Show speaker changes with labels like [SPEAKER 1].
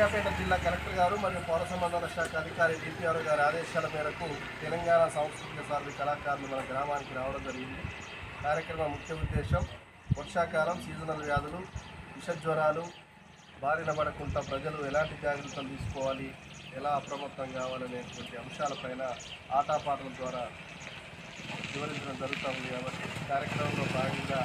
[SPEAKER 1] సూర్యాపేట జిల్లా కలెక్టర్ గారు మరియు పౌర సంబంధాల శాఖ అధికారి డిపిఆర్ గారి ఆదేశాల మేరకు తెలంగాణ సాంస్కృతిక సారథి కళాకారులు మన గ్రామానికి రావడం జరిగింది. కార్యక్రమం ముఖ్య ఉద్దేశం వర్షాకాలం సీజనల్ వ్యాధులు విషజ్వరాలు బారిన పడకుండా ప్రజలు ఎలాంటి జాగ్రత్తలు తీసుకోవాలి ఎలా అప్రమత్తం కావాలనేటువంటి అంశాలపైన ఆటపాటల ద్వారా వివరించడం జరుగుతుంది కాబట్టి కార్యక్రమంలో భాగంగా